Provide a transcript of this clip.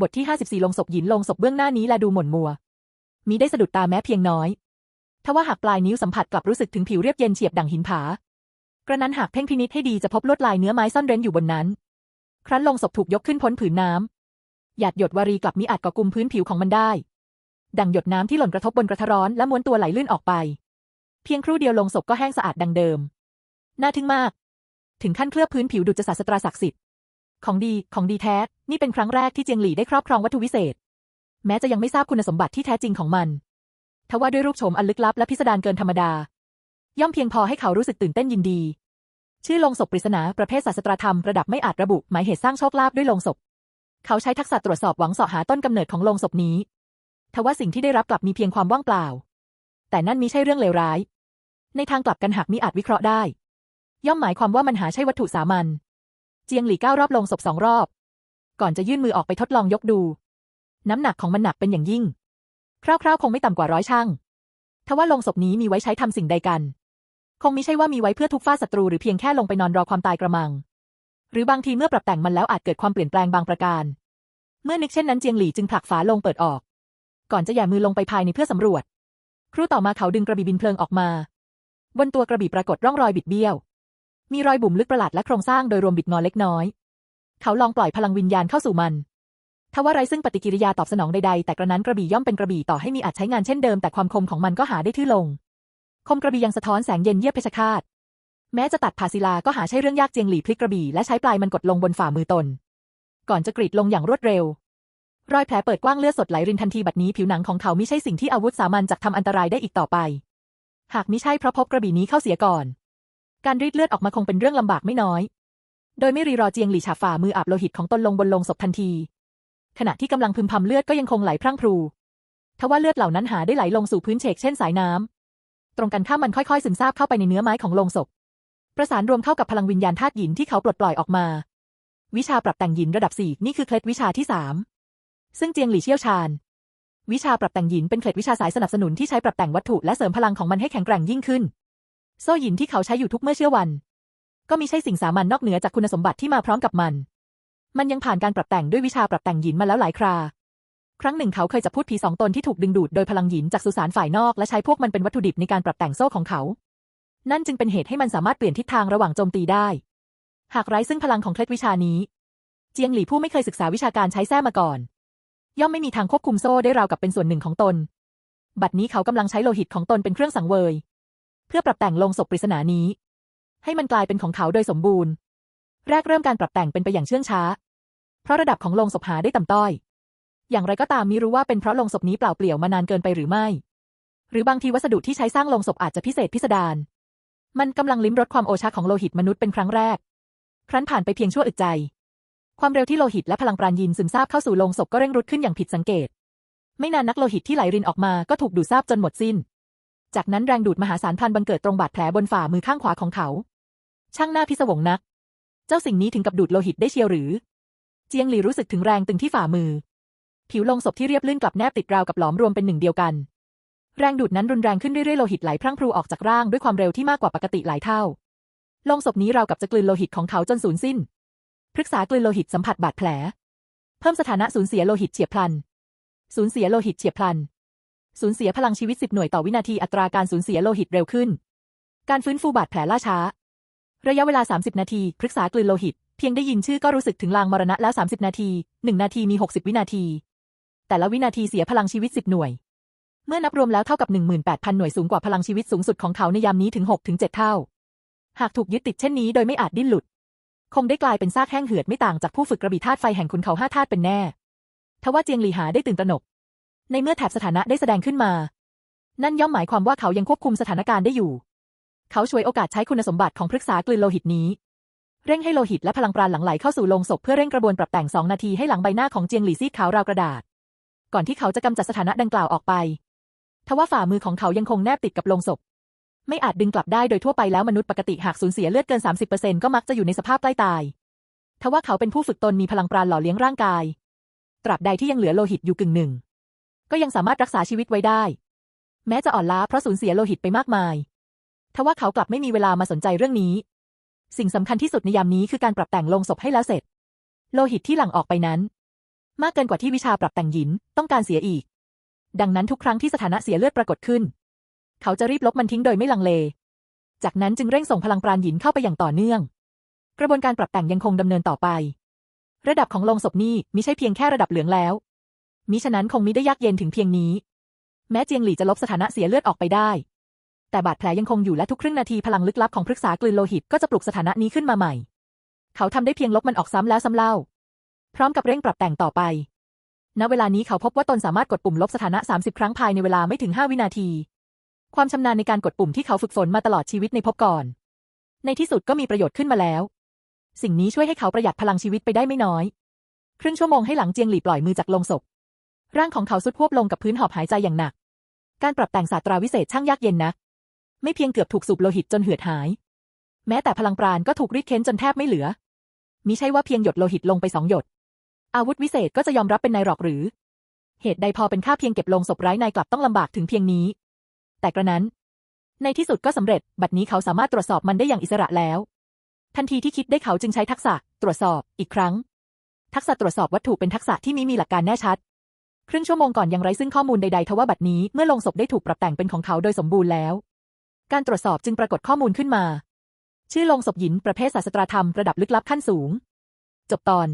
บทที่ 54 ลงศพหยินลงศพเบื้องหน้านี้และดูหม่นมัว มีได้สะดุดตาแม้เพียงน้อยทว่าหากปลายนิ้วสัมผัสกลับรู้สึกถึงผิวเรียบเย็นเฉียบดั่งหินผากระนั้นหากเพ่งพินิษให้ดีจะพบลวดลายเนื้อไม้ซ่อนเร้นอยู่บนนั้น ครั้นลงศพถูกยกขึ้นพ้นผืนน้ำหยาดหยดวารีกลับมิอาจก่อกลุ่มพื้นผิวของมันได้ ดังหยดน้ำที่หล่นกระทบบนกระทะร้อนและม้วนตัวไหลลื่นออกไป เพียงครู่เดียวลงศพก็แห้งสะอาดดังเดิม น่าทึ่งมาก ถึงขั้นเคลือบพื้นผิวดุจจะศาสตราศักดิ์สิทธิ์ ของดี ของดีแท้ นี่เป็นครั้งแรกที่เจียงหลี่ได้ครอบครองวัตถุวิเศษ แม้จะยังไม่ทราบคุณสมบัติที่แท้จริงของมัน ทว่าด้วยรูปโฉมอันลึกลับและพิสดารเกินธรรมดา ย่อมเพียงพอให้เขารู้สึกตื่นเต้นยินดี ชื่อลงศพปริศนาประเภทศาสตราธรรมระดับไม่อาจระบุ หมายเหตุสร้างโชคลาภด้วยลงศพ เขาใช้ทักษะตรวจสอบหวังเสาะหาต้นกำเนิดของลงศพนี้ ทว่าสิ่งที่ได้รับกลับมีเพียงความว่างเปล่า แต่นั่นมิใช่เรื่องเลวร้าย ในทางกลับกันหากมิอาจวิเคราะห์ได้ ย่อมหมายความว่ามันหาใช่วัตถุสามัญ เจียงหลี่ก้าวรอบลงศพสองรอบ ก่อนจะยื่นมือออกไปทดลองยกดู น้ำหนักของมันหนักเป็นอย่างยิ่ง คร่าวๆ คงไม่ต่ำกว่าร้อยช่างทว่าลงศพนี้มีไว้ใช้ทำสิ่งใดกัน คงมิใช่ว่ามีไว้เพื่อทุกฟ้าศัตรูหรือเพียงแค่ลงไปนอนรอความตายกระมัง หรือบางทีเมื่อปรับแต่งมันแล้วอาจเกิดความเปลี่ยนแปลงบางประการ เมื่อนึกเช่นนั้นเจียงหลี่จึงผลักฝาลงเปิดออก ก่อนจะหย่มือลงไปภายในเพื่อสำรวจ ครู่ต่อมาเขาดึงกระบี่บินเพลิงออกมา บนตัวกระบี่ปรากฏร่องรอยบิดเบี้ยว มีรอยบุ๋มลึกประหลาดและโครงสร้างโดยรวมบิดงอเล็กน้อย เขาลองปล่อยพลังวิญญาณเข้าสู่มันทว่าไรซึ่งปฏิกิริยาตอบสนองใดๆ แต่กระนั้นกระบี่ย่อมเป็นกระบี่ต่อให้มีอาจใช้งานเช่นเดิมแต่ความคมของมันก็หาได้ทื่อลง คมกระบี่ยังสะท้อนแสงเย็นเยียบเพชฌฆาต แม้จะตัดผาศิลาก็หาใช่เรื่องยากเจียงหลี่พลิกกระบี่และใช้ปลายมันกดลงบนฝ่ามือตน ก่อนจะกรีดลงอย่างรวดเร็ว รอยแผลเปิดกว้างเลือดสดไหลรินทันทีบัดนี้ผิวหนังของเขาไม่ใช่สิ่งที่อาวุธสามัญจะทำอันตรายได้อีกต่อไป หากมิใช่เพราะพบกระบี่นี้เข้าเสียก่อน การรีดเลือดออกมาคงเป็นเรื่องลำบากไม่น้อย โดยไม่รีรอเจียงหลี่ฉาฝ่ามืออาบโลหิตของตนลงบนลงศพทันที ขณะที่กำลังพึมพำเลือดก็ยังคงไหลพรั่งพรู ทว่าเลือดเหล่านั้นหาได้ไหลลงสู่พื้นเฉกเช่นสายน้ำ ตรงกันข้ามมันค่อยๆ ซึมซาบเข้าไปในเนื้อไม้ของลงศพ ประสานรวมเข้ากับพลังวิญญาณธาตุหยินที่เขาปลดปล่อยออกมา วิชาปรับแต่งหยินระดับสี่นี่คือเคล็ดวิชาที่สามซึ่งเจียงหลี่เชี่ยวชาญ วิชาปรับแต่งหยินเป็นเคล็ดวิชาสายสนับสนุนที่ใช้ปรับแต่งวัตถุและเสริมพลังของมันให้แข็งแกร่งยิ่งขึ้น โซ่หยินที่เขาใช้อยู่ทุกเมื่อเชื่อวัน ก็มีใช่สิ่งสามัญนอกเหนือจากคุณสมบัติที่มาพร้อมกับมัน มันยังผ่านการปรับแต่งด้วยวิชาปรับแต่งหยินมาแล้วหลายครา ครั้งหนึ่งเขาเคยจับพูดผีสองตนที่ถูกดึงดูดโดยพลังหยินจากสุสานฝ่ายนอกและใช้พวกมันเป็นวัตถุดิบในการปรับแต่งโซ่ของเขา นั่นจึงเป็นเหตุให้มันสามารถเปลี่ยนทิศทางระหว่างโจมตีได้ หากไร้ซึ่งพลังของเคล็ดวิชานี้ เจียงหลี่ผู้ไม่เคยศึกษาวิชาการใช้แท้มาก่อน ย่อมไม่มีทางควบคุมโซ่ได้ราวกับเป็นส่วนหนึ่งของตน บัดนี้เขากำลังใช้โลหิตของตนเป็นเครื่องสังเวย พื่อปรับแต่งลงศพปริศนานี้ ให้มันกลายเป็นของเขาโดยสมบูรณ์ แรกเริ่มการปรับแต่งเป็นไปอย่างเชื่องช้า เพราะระดับของลงศพหาได้ต่ำต้อย อย่างไรก็ตามมิรู้ว่าเป็นเพราะลงศพนี้เปล่าเปลี่ยวมานานเกินไปหรือไม่ หรือบางทีวัสดุที่ใช้สร้างลงศพอาจจะพิเศษพิสดารมันกำลังลิ้มรสความโอชาของโลหิตมนุษย์เป็นครั้งแรก ครั้นผ่านไปเพียงชั่วอึดใจ ความเร็วที่โลหิตและพลังปราณยินซึมซาบเข้าสู่โลงศพก็เร่งรุดขึ้นอย่างผิดสังเกต ไม่นานนักโลหิตที่ไหลรินออกมาก็ถูกดูดซาบจนหมดสิ้น จากนั้นแรงดูดมหาศาลพันบังเกิดตรงบาดแผลบนฝ่ามือข้างขวาของเขา ช่างหน้าพิศวงนัก เจ้าสิ่งนี้ถึงกับดูดโลหิตได้เชียวหรือ เจียงหลีรู้สึกถึงแรงตึงที่ฝ่ามือ ผิวลงศพที่เรียบลื่นกลับแนบติดราวกับหลอมรวมเป็นหนึ่งเดียวกัน แรงดูดนั้นรุนแรงขึ้นเรื่อยๆโลหิตไหลพรั่งพรูออกจากร่างด้วยความเร็วที่มากกว่าปกติหลายเท่าลงศพนี้ราวกับจะกลืนโลหิตของเขาจนสูญสิ้นพฤกษากลืนโลหิตสัมผัสบาดแผล เพิ่มสถานะสูญเสียโลหิตเฉียบพลัน สูญเสียโลหิตเฉียบพลัน สูญเสียพลังชีวิตสิบหน่วยต่อวินาทีอัตราการสูญเสียโลหิตเร็วขึ้น การฟื้นฟูบาดแผลล่าช้า ระยะเวลา 30 นาทีพฤกษากลืนโลหิต เพียงได้ยินชื่อก็รู้สึกถึงลางมรณะแล้ว 30 นาที 1 นาทีมี 60 วินาที แต่ละวินาทีเสียพลังชีวิต 10 หน่วย เมื่อนับรวมแล้วเท่ากับ 18,000 หน่วยสูงกว่าพลังชีวิตสูงสุดของเขาในยามนี้ถึง6-7เท่า หากถูกยึดติดเช่นนี้โดยไม่อาจดิ้นหลุด คงได้กลายเป็นซากแห้งเหือดไม่ต่างจากผู้ฝึกกระบี่ธาตุไฟแห่งขุนเขาห้าธาตุเป็นแน่ทว่าเจียงหลีหาได้ตื่นตระหนก ในเมื่อแถบสถานะได้แสดงขึ้นมา นั่นย่อมหมายความว่าเขายังควบคุมสถานการณ์ได้อยู่ เขาช่วยโอกาสใช้คุณสมบัติของพฤกษากลืนโลหิตนี้ เร่งให้โลหิตและพลังปราณหลั่งไหลเข้าสู่โลงศพเพื่อเร่งกระบวนปรับแต่งสองนาทีให้หลังใบหน้าของเจียงหลี่ซีดขาวราวกระดาษ ก่อนที่เขาจะกำจัดสถานะดังกล่าวออกไป ทว่าฝ่ามือของเขายังคงแนบติดกับโลงศพ ไม่อาจดึงกลับได้โดยทั่วไปแล้วมนุษย์ปกติหากสูญเสียเลือดเกิน 30%ก็มักจะอยู่ในสภาพใกล้ตายทว่าเขาเป็นผู้ฝึกตนมีพลังปราณหล่อเลี้ยงร่างกาย ตราบใดที่ยังเหลือโลหิตอยู่กึ่งหนึ่ง ก็ยังสามารถรักษาชีวิตไว้ได้ แม้จะอ่อนล้าเพราะสูญเสียโลหิตไปมากมายทว่าเขากลับไม่มีเวลามาสนใจเรื่องนี้ สิ่งสำคัญที่สุดในยามนี้คือการปรับแต่งลงศพให้แล้วเสร็จ โลหิตที่หลั่งออกไปนั้น มากเกินกว่าที่วิชาปรับแต่งหยินต้องการเสียอีก ดังนั้นทุกครั้งที่สถานะเสียเลือดปรากฏขึ้น เขาจะรีบลบมันทิ้งโดยไม่ลังเล จากนั้นจึงเร่งส่งพลังปราณหยินเข้าไปอย่างต่อเนื่อง กระบวนการปรับแต่งยังคงดำเนินต่อไป ระดับของลงศพนี่มิใช่เพียงแค่ระดับเหลืองแล้ว มิฉะนั้นคงมิได้ยากเย็นถึงเพียงนี้ แม้เจียงหลี่จะลบสถานะเสียเลือดออกไปได้ แต่บาดแผลยังคงอยู่และทุกครึ่งนาทีพลังลึกลับของพฤกษากลืนโลหิตก็จะปลุกสถานะนี้ขึ้นมาใหม่ เขาทำได้เพียงลบมันออกซ้ำแล้วซ้ำเล่า พร้อมกับเร่งปรับแต่งต่อไป ณ เวลานี้เขาพบว่าตนสามารถกดปุ่มลบสถานะ 30 ครั้งภายในเวลาไม่ถึง 5 วินาที ความชำนาญในการกดปุ่มที่เขาฝึกฝนมาตลอดชีวิตในภพก่อน ในที่สุดก็มีประโยชน์ขึ้นมาแล้ว สิ่งนี้ช่วยให้เขาประหยัดพลังชีวิตไปได้ไม่น้อย ครึ่งชั่วโมงให้หลังเจียงหลี่ปล่อยมือจากลงศพ ร่างของเขาสุดพวบลงกับพื้นหอบหายใจอย่างหนัก การปรับแต่งศาสตราวิเศษช่างยากเย็นนัก ไม่เพียงเกือบถูกสูบโลหิตจนเหือดหาย แม้แต่พลังปราณก็ถูกรีดเค้นจนแทบไม่เหลือ มิใช่ว่าเพียงหยดโลหิตลงไปสองหยด อาวุธวิเศษก็จะยอมรับเป็นนายหรอกหรือ เหตุใดพอเป็นค่าเพียงเก็บลงศพไร้นายกลับต้องลำบากถึงเพียงนี้ แต่กระนั้น ในที่สุดก็สำเร็จ บัดนี้เขาสามารถตรวจสอบมันได้อย่างอิสระแล้ว ทันทีที่คิดได้เขาจึงใช้ทักษะ ตรวจสอบอีกครั้ง ทักษะตรวจสอบวัตถุเป็นทักษะที่มิมีหลักการแน่ชัด ครึ่งชั่วโมงก่อนยังไร้ซึ่งข้อมูลใดๆทว่าบัดนี้เมื่อลงศพได้ถูกปรับแต่งเป็นของเขาโดยสมบูรณ์แล้ว การตรวจสอบจึงปรากฏข้อมูลขึ้นมา ชื่อลงศพหญินประเภทศาสตราธรรมระดับลึกลับขั้นสูง จบตอน